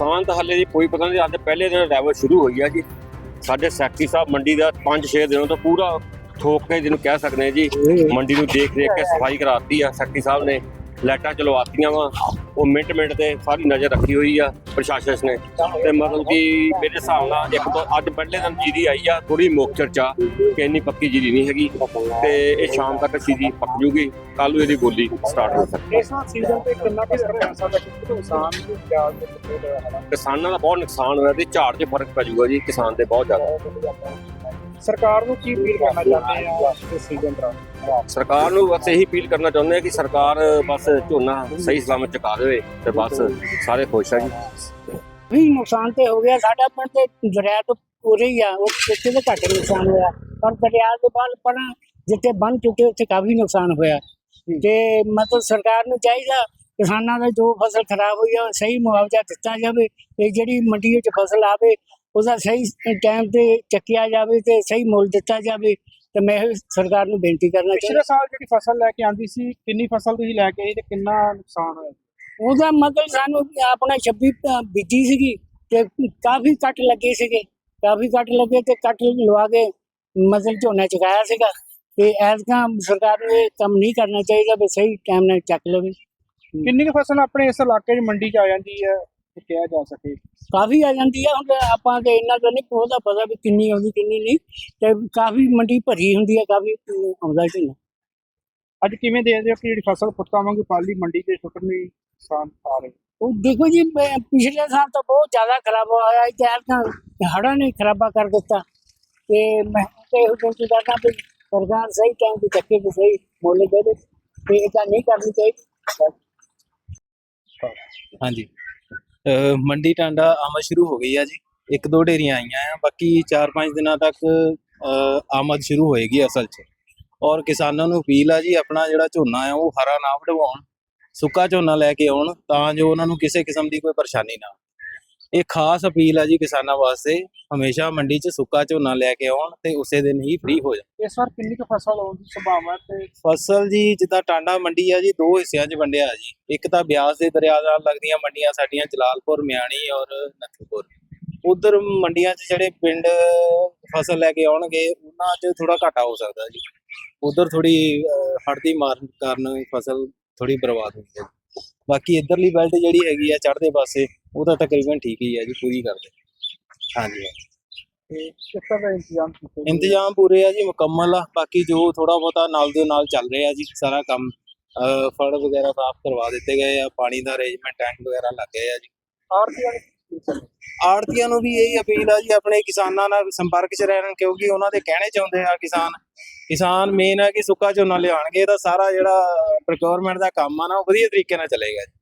ਨੁਕਸਾਨ ਤਾਂ ਹੱਲੇ ਜੀ ਕੋਈ ਪਤਾ ਨਹੀਂ ਅੱਜ ਪਹਿਲੇ ਦਿਨ ਰੈਵਲ ਸ਼ੁਰੂ ਹੋਈ ਆ ਜੀ। ਸਾਡੇ ਸੈਕਟਰੀ ਸਾਹਿਬ ਮੰਡੀ ਦਾ 5-6 ਦਿਨਾਂ ਤੋਂ ਪੂਰਾ ਠੋਕ ਕੇ ਜਿਹਨੂੰ ਕਹਿ ਸਕਦੇ ਹਾਂ ਜੀ ਮੰਡੀ ਨੂੰ ਦੇਖ ਦੇਖ ਕੇ ਸਫ਼ਾਈ ਕਰਾਤੀ ਆ ਸੈਕਟਰੀ ਸਾਹਿਬ ਨੇ ਲਾਈਟਾਂ ਚਲਵਾਤੀਆਂ ਵਾ। ਉਹ ਮਿੰਟ ਮਿੰਟ ਤੇ ਸਾਰੀ ਨਜ਼ਰ ਰੱਖੀ ਹੋਈ ਆ ਪ੍ਰਸ਼ਾਸਨ ਨੇ। ਤੇ ਮਤਲਬ ਕਿ ਮੇਰੇ ਹਿਸਾਬ ਨਾਲ ਇੱਕ ਤੋਂ ਅੱਜ ਪਹਿਲੇ ਦਿਨ ਜੀਰੀ ਆਈ ਆ ਥੋੜੀ ਮੁੱਖ ਚਰਚਾ ਕਿ ਇੰਨੀ ਪੱਕੀ ਜੀਰੀ ਨਹੀਂ ਹੈਗੀ ਤੇ ਇਹ ਸ਼ਾਮ ਤੱਕ ਜੀਰੀ ਪੱਕ ਜੂਗੀ ਕੱਲ ਨੂੰ ਇਹਦੀ ਬੋਲੀ ਸਟਾਰਟ ਹੋ ਸਕਦੀ ਹੈ। ਇਸ ਸੀਜ਼ਨ ਤੇ ਕਿੰਨਾ ਕਿ ਨੁਕਸਾਨ ਵੀ ਪਿਆਜ਼ ਦੇ ਕਿੰਨੇ ਹੋਇਆ ਹੈ ਕਿਸਾਨਾਂ ਦਾ ਬਹੁਤ ਨੁਕਸਾਨ ਹੋਇਆ ਤੇ ਝਾੜ 'ਚ ਫ਼ਰਕ ਪੈ ਜਾਊਗਾ ਜੀ ਕਿਸਾਨ ਦੇ ਬਹੁਤ ਜ਼ਿਆਦਾ। ਸਰਕਾਰ ਨੂੰ ਕੀ ਅਪੀਲ ਕਰਨਾ ਚਾਹੁੰਦੇ ਆ ਇਸ ਸੀਜ਼ਨ ਦੌਰਾਨ ਸਰਕਾਰ ਨੂੰ ਬਸ ਇਹੀ ਅਪੀਲ ਕਰਨਾ ਚਾਹੁੰਦੇ ਆ ਕਿ ਸਰਕਾਰ ਬਸ ਝੋਨਾ ਸਹੀ ਸਲਾਮਤ ਚੁਕਾ ਦੇਵੇ ਤੇ ਬਸ ਸਾਰੇ ਖੁਸ਼ ਆ ਜੀ। ਵੀ ਨੁਕਸਾਨ ਤੇ ਹੋ ਗਿਆ। ਸਾਡਾ ਪਿੰਡ ਤੇ ਦਰਿਆ ਤੋਂ ਪੂਰੇ ਹੀ ਆ। ਉਹ ਕਿਤੇ ਤਾਂ ਘੱਟ ਨੁਕਸਾਨ ਹੋਇਆ। ਪਰ ਦਰਿਆ ਦੇ ਬਾਅਦ ਪਰਾਂ ਜਿੱਥੇ ਬੰਨ ਚੁੱਕੇ ਉੱਥੇ ਕਾਫੀ ਨੁਕਸਾਨ ਹੋਇਆ। ਤੇ ਮਤਲਬ ਸਰਕਾਰ ਨੂੰ ਚਾਹੀਦਾ ਕਿਸਾਨਾਂ ਦਾ ਜੋ ਫਸਲ ਖਰਾਬ ਹੋਈ ਆ ਸਹੀ ਮੁਆਵਜ਼ਾ ਦਿੱਤਾ ਜਾਵੇ। ਤੇ ਜਿਹੜੀ ਮੰਡੀ ਵਿੱਚ ਫਸਲ ਆਵੇ ਉਹਦਾ ਸਹੀ ਟਾਈਮ ਤੇ ਚੱਕਿਆ ਜਾਵੇ ਤੇ ਸਹੀ ਮੁੱਲ ਦਿੱਤਾ ਜਾਵੇ ਤੇ ਮੈਂ ਇਹ ਸਰਕਾਰ ਨੂੰ ਬੇਨਤੀ ਕਰਨਾ ਚਾਹੁੰਦਾ। ਪਿਛਲੇ ਸਾਲ ਜਿਹੜੀ ਫਸਲ ਲੈ ਕੇ ਆਂਦੀ ਸੀ ਕਿੰਨੀ ਫਸਲ ਤੁਸੀਂ ਲੈ ਕੇ ਆਏ ਤੇ ਕਿੰਨਾ ਨੁਕਸਾਨ ਹੋਇਆ? ਉਹਦਾ ਮਤਲਬ ਸਾਨੂੰ ਆਪਣਾ 26 ਅ, ਬੀਜੀ ਸੀਗੀ ਤੇ ਕਾਫੀ ਕੱਟ ਲੱਗੇ ਸੀਗੇ। ਕਾਫੀ ਕੱਟ ਲੱਗੇ ਤੇ ਕੱਟ ਲਵਾ ਕੇ ਮਤਲਬ ਝੋਨਾ ਚੁਕਾਇਆ ਸੀਗਾ। ਤੇ ਐਤਕਾਂ ਸਰਕਾਰ ਨੂੰ ਇਹ ਕੰਮ ਨਹੀਂ ਕਰਨਾ ਚਾਹੀਦਾ ਵੀ ਸਹੀ ਟਾਈਮ ਨਾਲ ਚੱਕ ਲਵੇ। ਕਿੰਨੀ ਕੁ ਫਸਲ ਆਪਣੇ ਇਸ ਇਲਾਕੇ 'ਚ ਮੰਡੀ 'ਚ ਆ ਜਾਂਦੀ ਹੈ? ਤੇ ਕਿਹਾ ਜਾ ਸਕੇ। ਕਾਫੀ ਆ ਜਾਂਦੀ ਆ ਹੁਣ ਆਪਾਂ ਤੇ ਇੰਨਾ ਤਾਂ ਨਹੀਂ ਉਹਦਾ ਪਤਾ ਵੀ ਕਿੰਨੀ ਆਉਂਦੀ ਕਿੰਨੀ ਨਹੀਂ। ਤੇ ਕਾਫੀ ਮੰਡੀ ਭਰੀ ਹੁੰਦੀ ਆ ਕਾਫੀ ਆਉਂਦਾ ਝੋਨਾ ਅੱਜ ਕਿਵੇਂ ਦੇਖਦੇ ਹੋ ਕਿ ਜਿਹੜੀ ਫਸਲ ਪੁੱਤਾਂ ਵਾਂਗੂ ਪਾਲੀ ਮੰਡੀ 'ਚ ਸੁੱਟਣੀ ਨੁਕਸਾਨ ਆ ਰਹੀ? ਉਹ ਦੇਖੋ ਜੀ ਪਿਛਲੇ ਸਾਲ ਤਾਂ ਬਹੁਤ ਜ਼ਿਆਦਾ ਖਰਾਬ ਹੋਇਆ ਹੈ ਤੇ ਐਤਕਾਂ ਹੜ੍ਹਾਂ ਨੇ ਖਰਾਬਾ ਕਰ ਦਿੱਤਾ। ਤੇ ਮੈਂ ਤੇ ਇਹ ਬੇਨਤੀ ਕਰਦਾ ਵੀ ਸਰਕਾਰ ਸਹੀ ਟਾਈਮ ਤੇ ਚੱਕੇ ਤੇ ਸਹੀ ਮੁੱਲ ਦੇ ਦੇ ਤੇ ਇਹ ਤਾਂ ਨਹੀਂ ਕਰਨੀ ਚਾਹੀਦੀ। ਹਾਂਜੀ। ਮੰਡੀ ਟਾਂਡਾ ਆਮਦ ਸ਼ੁਰੂ ਹੋ ਗਈ ਆ ਜੀ। ਇੱਕ ਦੋ ਢੇਰੀਆਂ ਆਈਆਂ ਆ ਬਾਕੀ 4-5 ਦਿਨਾਂ ਤੱਕ ਅਹ, ਆਮਦ ਸ਼ੁਰੂ ਹੋਏਗੀ ਅਸਲ 'ਚ। ਔਰ ਕਿਸਾਨਾਂ ਨੂੰ ਅਪੀਲ ਆ ਜੀ ਆਪਣਾ ਜਿਹੜਾ ਝੋਨਾ ਆ ਉਹ ਹਰਾ ਨਾ ਵਢਵਾਉਣ ਸੁੱਕਾ ਝੋਨਾ ਲੈ ਕੇ ਆਉਣ ਤਾਂ ਜੋ ਉਹਨਾਂ ਨੂੰ ਕਿਸੇ ਕਿਸਮ ਦੀ ਕੋਈ ਪਰੇਸ਼ਾਨੀ ਨਾ ਇਹ ਖਾਸ ਅਪੀਲ ਆ ਜੀ ਕਿਸਾਨਾਂ ਵਾਸਤੇ ਹਮੇਸ਼ਾ ਮੰਡੀ 'ਚ ਸੁੱਕਾ ਝੋਨਾ ਲੈ ਕੇ ਆਉਣ ਤੇ ਉਸੇ ਦਿਨ ਹੀ ਫ੍ਰੀ ਹੋ ਜਾਣ। ਇਸ ਵਾਰ ਕਿੰਨੀ ਕੁ ਫਸਲ ਆਉਣ ਦੀ ਸੰਭਾਵਨਾ ਤੇ ਫਸਲ ਜੀ ਜਿੱਦਾਂ ਟਾਂਡਾ ਮੰਡੀ ਆ ਜੀ ਦੋ ਹਿੱਸਿਆਂ 'ਚ ਵੰਡਿਆ ਜੀ। ਇੱਕ ਤਾਂ ਬਿਆਸ ਦੇ ਦਰਿਆ ਨਾਲ ਲੱਗਦੀਆਂ ਮੰਡੀਆਂ ਸਾਡੀਆਂ ਜਲਾਲਪੁਰ ਮਿਆਣੀ ਔਰ ਨਥੂਪੁਰ। ਉਧਰ ਮੰਡੀਆਂ 'ਚ ਜਿਹੜੇ ਪਿੰਡ ਫਸਲ ਲੈ ਕੇ ਆਉਣਗੇ ਉਹਨਾਂ 'ਚ ਥੋੜਾ ਘਾਟਾ ਹੋ ਸਕਦਾ ਜੀ। ਉਧਰ ਥੋੜੀ ਹੜ੍ਹ ਦੀ ਮਾਰ ਕਾਰਨ ਫਸਲ ਥੋੜੀ ਬਰਬਾਦ ਹੋਈ ਹੈ। ਬਾਕੀ ਇਧਰਲੀ ਬੈਲਟ ਜਿਹੜੀ ਹੈਗੀ ਆ ਚੜ੍ਹਦੇ ਪਾਸੇ ਉਹ ਤਾਂ ਤਕਰੀਬਨ ਠੀਕ ਹੀ ਆ ਜੀ ਪੂਰੀ ਕਰਦੇ ਹਾਂਜੀ। ਤੇ ਤਰ੍ਹਾਂ ਦਾ ਇੰਤਜ਼ਾਮ ਕੀਤੇ? ਇੰਤਜ਼ਾਮ ਪੂਰੇ ਆ ਜੀ ਮੁਕੰਮਲ ਆ। ਬਾਕੀ ਜੋ ਥੋੜਾ ਬਹੁਤਾ ਨਾਲ ਦੇ ਨਾਲ ਚੱਲ ਰਿਹਾ ਜੀ ਸਾਰਾ ਕੰਮ ਅਹ ਫੜ ਵਗੈਰਾ ਸਾਫ਼ ਕਰਵਾ ਦਿੱਤੇ ਗਏ ਆ ਪਾਣੀ ਦਾ ਅਰੇਂਜਮੈਂਟ ਟੈਂਕ ਵਗੈਰਾ ਲੱਗ ਗਏ ਆ ਜੀ। ਆੜਤੀਆਂ ਨੇ ਕੀ ਕੀਤਾ? ਆੜਤੀਆਂ ਨੂੰ ਵੀ ਇਹੀ ਅਪੀਲ ਆ ਜੀ ਆਪਣੇ ਕਿਸਾਨਾਂ ਨਾਲ ਸੰਪਰਕ 'ਚ ਰਹਿਣ ਕਿਉਂਕਿ ਉਹਨਾਂ ਦੇ ਕਹਿਣੇ ਚਾਹੁੰਦੇ ਆ ਕਿਸਾਨ। ਕਿਸਾਨ ਮੇਨ ਹੈ ਕਿ ਸੁੱਕਾ ਝੋਨਾ ਲਿਆਉਣਗੇ ਤਾਂ ਸਾਰਾ ਜਿਹੜਾ ਪ੍ਰੋਕਿਉਰਮੈਂਟ ਦਾ ਕੰਮ ਆ ਨਾ ਉਹ ਵਧੀਆ ਤਰੀਕੇ ਨਾਲ ਚੱਲੇਗਾ ਜੀ।